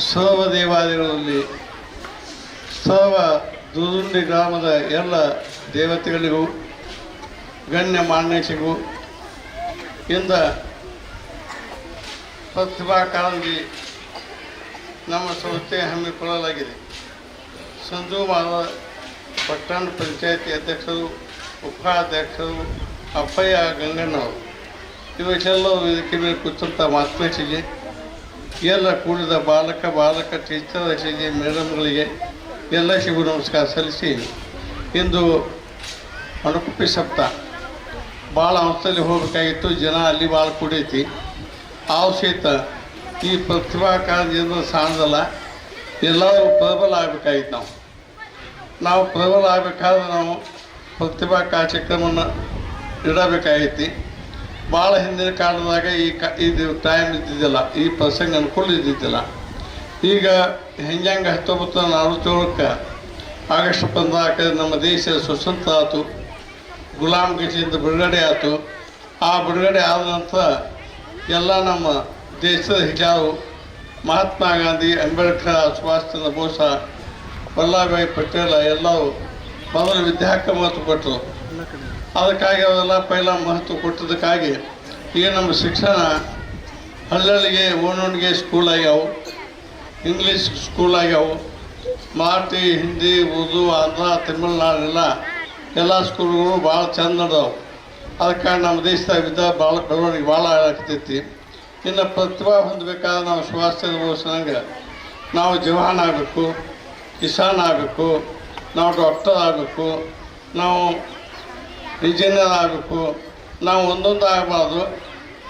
ಸರ್ವ ದೇವಾಲಯಗಳಲ್ಲಿ ಸರ್ವ ದುರುಂಡಿ ಗ್ರಾಮದ ಎಲ್ಲ ದೇವತೆಗಳಿಗೂ, ಗಣ್ಯ ಮಾನ್ಯತೆಗೂ ಇಂದ ಪ್ರತಿಭಾ ಕಾರಂಜಿ ನಮ್ಮ ಸಂಸ್ಥೆ ಹಮ್ಮಿಕೊಳ್ಳಲಾಗಿದೆ. ಸಂಜು ಮಾರ ಪಟ್ಟಣ ಪಂಚಾಯತಿ ಅಧ್ಯಕ್ಷರು, ಉಪಾಧ್ಯಕ್ಷರು, ಅಪ್ಪಯ್ಯ ಗಂಗಣ್ಣವರು. ಇವರೆಲ್ಲರೂ ಇದಕ್ಕೆ ಮೇಲೆ ಕೂತಂಥ ಮಾತುಕತೆಗೆ ಎಲ್ಲ ಕೂಡಿದ ಬಾಲಕ ಬಾಲಕ ಟೀಚರ್ ಶಿಜಿ ಮೇಡಮ್ಗಳಿಗೆ ಎಲ್ಲ ಶಿವ ನಮಸ್ಕಾರ ಸಲ್ಲಿಸಿ ಇಂದು ಅಣುಕುಪ್ಪಿ ಸಪ್ತ. ಭಾಳ ಅವಸ್ಥೆಯಲ್ಲಿ ಹೋಗಬೇಕಾಗಿತ್ತು, ಜನ ಅಲ್ಲಿ ಭಾಳ ಕೂಡೈತಿ. ಆ ಸಹಿತ ಈ ಪ್ರತಿಭಾ ಕಾರಣದಿಂದ ಸಾಣದಲ್ಲ, ಎಲ್ಲರೂ ಪ್ರಬಲ ಆಗಬೇಕಾಗಿತ್ತು ನಾವು. ನಾವು ಪ್ರಬಲ ಆಗಬೇಕಾದ್ರೆ ನಾವು ಪ್ರತಿಭಾ ಕಾರ್ಯಕ್ರಮವನ್ನು ಇಡಬೇಕಾಗೈತಿ ಭಾಳ ಹಿಂದಿನ ಕಾಲದಾಗ ಈ ಕ, ಇದು ಟೈಮ್ ಇದ್ದಿದ್ದಿಲ್ಲ, ಈ ಪ್ರಸಂಗ ಅನುಕೂಲ ಇದ್ದಿದ್ದಿಲ್ಲ. ಈಗ ಹೆಂಗೆ ಹತ್ತೊಂಬತ್ತು ನೂರ ಅರವತ್ತೇಳಕ್ಕೆ ಆಗಸ್ಟ್ ಬಂದಾಗ ನಮ್ಮ ದೇಶ ಸ್ವತಂತ್ರ ಆಯಿತು ಗುಲಾಮ್ ಗಿಜಿಯಿಂದ ಬಿಡುಗಡೆ ಆಯಿತು ಆ ಬಿಡುಗಡೆ ಆದ ನಂತರ ಎಲ್ಲ ನಮ್ಮ ದೇಶದ ಹಿಜಾವು ಮಹಾತ್ಮ ಗಾಂಧಿ, ಅಂಬೇಡ್ಕರ್ ಸುಭಾಷ್ ಚಂದ್ರ ಬೋಸ, ವಲ್ಲಭಾಯಿ ಪಟೇಲ ಎಲ್ಲವೂ ಮೊದಲು ವಿದ್ಯಾಕ್ರಮ ಕೊಟ್ಟರು. ಅದಕ್ಕಾಗಿ ಅವೆಲ್ಲ ಪೈಲ ಮಹತ್ವ ಕೊಟ್ಟದಕ್ಕಾಗಿ ಈಗ ನಮ್ಮ ಶಿಕ್ಷಣ ಹಳ್ಳಿಗೆ ಓಣೋಣಿಗೆ ಸ್ಕೂಲ್ ಆಗ್ಯಾವು ಇಂಗ್ಲೀಷ್ ಸ್ಕೂಲ್ ಆಗ್ಯಾವು ಮರಾಠಿ ಹಿಂದಿ ಉರ್ದು ಆಂಧ್ರ ತಮಿಳ್ನಾಡೆಲ್ಲ ಎಲ್ಲ ಸ್ಕೂಲ್ಗಳು ಭಾಳ ಚಂದ ನಡ್ದಾವೆ. ಅದಕ್ಕಾಗಿ ನಮ್ಮ ದೇಶದಾಗ ವಿದ್ಯಾ ಭಾಳ ಬೆಳವಣಿಗೆ ಭಾಳ ಆಗ್ತೈತಿ. ಇನ್ನು ಪ್ರತಿಭಾ ಹೊಂದಬೇಕಾದ್ರೆ ನಾವು ಸುಭಾಷ್ ಚಂದ್ರ ನಾವು ಜವಾನ್ ಆಗಬೇಕು, ಕಿಸಾನ್ ಆಗಬೇಕು, ನಾವು ಡಾಕ್ಟರ್ ಆಗಬೇಕು, ನಾವು ಇಂಜಿನಿಯರ್ ಆಗಬೇಕು, ನಾವು ಒಂದೊಂದು ಆಗಬಾರ್ದು.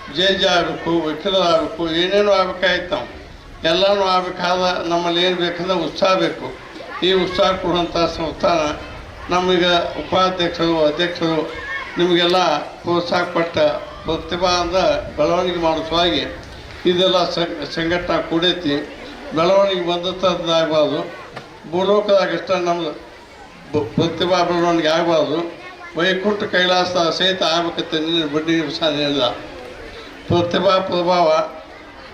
ಜಡ್ಜ್ ಆಗಬೇಕು ವಕೀಲರಾಗಬೇಕು ಏನೇನು ಆಗ್ಬೇಕಾಯ್ತು ನಾವು. ಎಲ್ಲನೂ ಆಗ್ಬೇಕಾದ್ರೆ ನಮ್ಮಲ್ಲಿ ಏನು ಬೇಕಂದ್ರೆ ಉತ್ಸಾಹ ಬೇಕು. ಈ ಉತ್ಸಾಹ ಕೊಡುವಂಥ ಸಂಸ್ಥಾನ ನಮಗೆ ಉಪಾಧ್ಯಕ್ಷರು, ಅಧ್ಯಕ್ಷರು ನಿಮಗೆಲ್ಲ ಪ್ರೋತ್ಸಾಹ ಕೊಟ್ಟ ಪ್ರತಿಭಾಂದ ಬೆಳವಣಿಗೆ ಮಾಡಿಸುವಾಗಿ ಇದೆಲ್ಲ ಸಂಘ ಸಂಘಟನೆ ಕೂಡೈತಿ. ಬೆಳವಣಿಗೆ ಬಂದಂಥದ್ದಾಗಬಾರ್ದು ಆಗಬಾರ್ದು. ಭೂಲೋಕದಾಗ ಅಷ್ಟೇ ನಮ್ಮದು ಪ್ರತಿಭಾ ಬೆಳವಣಿಗೆ ಆಗಬಾರ್ದು. ವೈಕುಂಠ ಕೈಲಾಸ ಸಹಿತ ಆಗ್ಬೇಕಂತ ನೀನು ಬಡ್ಡಿ ಹೇಳಿದ ಪ್ರತಿಭಾ ಪ್ರಭಾವ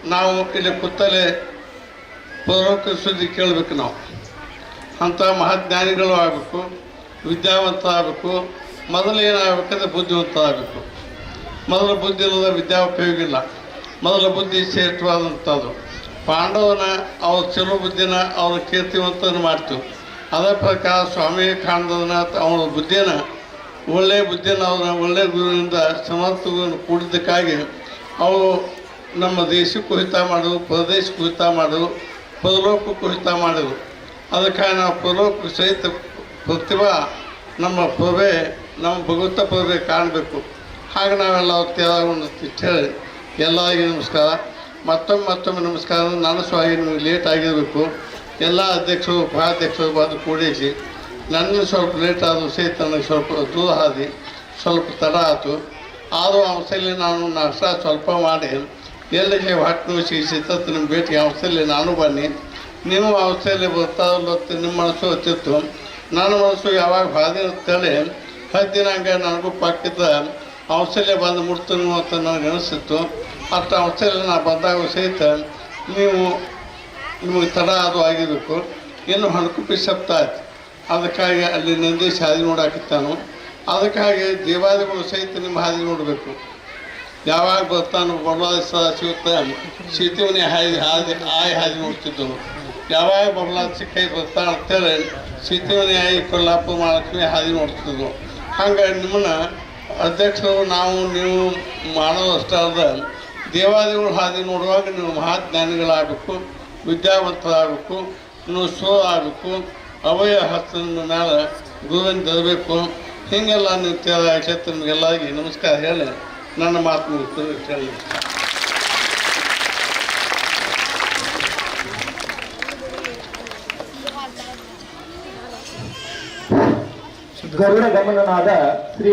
ನಾವು ಇಲ್ಲಿ ಕುತ್ತಲೇ ಪೂರ್ವಕ ಸುದ್ದಿ ಕೇಳಬೇಕು ನಾವು ಅಂಥ ಮಹಾಜ್ಞಾನಿಗಳು ಆಗಬೇಕು ವಿದ್ಯಾವಂತ ಆಗಬೇಕು ಮೊದಲು ಏನಾಗಬೇಕಂದ್ರೆ ಬುದ್ಧಿವಂತ ಆಗಬೇಕು ಮೊದಲ ಬುದ್ಧಿ ಇಲ್ಲದ ವಿದ್ಯಾ ಉಪಯೋಗ ಇಲ್ಲ ಮೊದಲ ಬುದ್ಧಿ ಶ್ರೇಷ್ಠವಾದಂಥದ್ದು ಪಾಂಡವನ ಅವ್ರ ಚಲೋ ಬುದ್ಧಿನ ಅವ್ರ ಕೀರ್ತಿವಂತನ ಮಾಡ್ತೀವಿ ಅದೇ ಪ್ರಕಾರ ಸ್ವಾಮಿ ಕಾಂಡದನ ಅವನ ಬುದ್ಧಿನ ಒಳ್ಳೆಯ ಬುದ್ಧಿಯನ್ನು ಅವರ ಒಳ್ಳೆಯ ಗುರುವಿನಿಂದ ಸಮರ್ಥಗಳನ್ನು ಕೂಡಿದ್ದಕ್ಕಾಗಿ ಅವರು ನಮ್ಮ ದೇಶಕ್ಕೂ ಹಿತ ಮಾಡು ಪ್ರದೇಶಕ್ಕೂ ಹಿತ ಮಾಡು ಪರಲೋಕಕ್ಕೂ ಹಿತ ಮಾಡಿದರು ಅದಕ್ಕಾಗಿ ನಾವು ಪರಲೋಕ ಸಹಿತ ಪ್ರತಿಭಾ, ನಮ್ಮ ಪ್ರಭೆ, ನಮ್ಮ ಭಗವಂತ ಪ್ರಭೆ ಕಾಣಬೇಕು. ಹಾಗೆ ನಾವೆಲ್ಲ ಒಂದು ಹೇಳಿ, ಎಲ್ಲರಿಗೂ ನಮಸ್ಕಾರ. ಮತ್ತೊಮ್ಮೆ ಮತ್ತೊಮ್ಮೆ ನಮಸ್ಕಾರ. ನಾನು ಸಹ ನಿಮಗೆ ಲೇಟ್ ಆಗಿರಬೇಕು. ಎಲ್ಲ ಅಧ್ಯಕ್ಷರು, ಉಪಾಧ್ಯಕ್ಷರು ಬಂದು ಕೂಡಿಸಿ ನನ್ನ ಸ್ವಲ್ಪ ಲೇಟ್ ಆದರೂ ಸಹಿತ ನನಗೆ ಸ್ವಲ್ಪ ದೂರ ಹಾದಿ ಸ್ವಲ್ಪ ತಡ ಆಯಿತು ಆದರೂ ಅವಸ್ಥೆಯಲ್ಲಿ ನಾನು ನಾಷ್ಟ ಸ್ವಲ್ಪ ಮಾಡಿ. ಎಲ್ಲಿಗೆ ಹೊಟ್ಟೆ ಸಿಗಿಸಿತ್ತು ನಿಮ್ಮ ಭೇಟಿ ಅವಸ್ಥೆಯಲ್ಲಿ ನಾನು ಬನ್ನಿ. ನಿಮ್ಮ ಅವಸ್ಥೆಯಲ್ಲಿ ಬರ್ತಾ ಬರ್ತಾ ನಿಮ್ಮ ಮನಸ್ಸು ಹೊತ್ತಿತ್ತು ನನ್ನ ಮನಸ್ಸು ಯಾವಾಗ ಬಾಧೆ ಹತ್ತು ಹದ್ದಿನಂಗ ನನಗೂ ಪಕ್ಕದ ಅವಸ್ಥೆಯಲ್ಲೇ ಬಂದು ಮುಟ್ತೀನಿ ಅಂತ ನನಗೆ ಅನಿಸಿತ್ತು. ಅಷ್ಟು ಅವಸ್ಥೆಯಲ್ಲಿ ನಾನು ಬಂದಾಗ ಸಹಿತ ನೀವು ನಿಮಗೆ ತಡ ಅದು ಆಗಿರಬೇಕು. ಇನ್ನು ಹಣಕು ಪಿಸಪ್ತಾಯ್ತು ಅದಕ್ಕಾಗಿ ಅಲ್ಲಿ ನಂದೀಶ್ ಹಾದಿ ನೋಡಾಕಿತ್ತಾನು ಅದಕ್ಕಾಗಿ ದೇವಾದಿಗಳು ಸಹಿತ ನಿಮ್ಮ ಹಾದಿ ನೋಡಬೇಕು. ಯಾವಾಗ ಬರ್ತಾನೋ ಬರ್ಲಾದ ಸಿಗುತ್ತ. ಸೀತಿಮನೆ ಹಾದಿ ಹಾದಿ, ಆಯಿ ಹಾದಿ ನೋಡ್ತಿದ್ದನು. ಯಾವಾಗ ಬರಲಾದ ಸಿಕ್ಕೈ ಬರ್ತಾನೆ ಅಂತೇಳಿ ಸೀತಿಮನೆ ಆಯಿ ಕೊಲ್ಲಾಪ ಮಹಾಲಕ್ಷ್ಮಿ ಹಾದಿ ನೋಡ್ತಿದ್ವು ಹಂಗಾಗಿ ನಿಮ್ಮನ್ನ ಅಧ್ಯಕ್ಷರು, ನಾವು, ನೀವು ಮಾಡೋದು ಅಷ್ಟೇ ಅಲ್ಲದೆ ದೇವಾದಿಗಳು ಹಾದಿ ನೋಡುವಾಗ ನೀವು ಮಹಾಜ್ಞಾನಿಗಳಾಗಬೇಕು, ವಿದ್ಯಾವಂತರಾಗಬೇಕು, ನೀವು ಸೋ ಆಗಬೇಕು ಅವಯ ಹಸ್ತದ ಮೇಲೆ ಗುರುವಿನ ತರಬೇಕು. ಹೀಗೆಲ್ಲ ನೀವು ಕ್ಷೇತ್ರಗೆಲ್ಲಾಗಿ ನಮಸ್ಕಾರ ಹೇಳಿ, ನನ್ನ ಮಾತು ಮುಗಿಸ್ತೀವಿ ಹೇಳಿ. ಗರುಡ ಗಮನನಾದ ಶ್ರೀ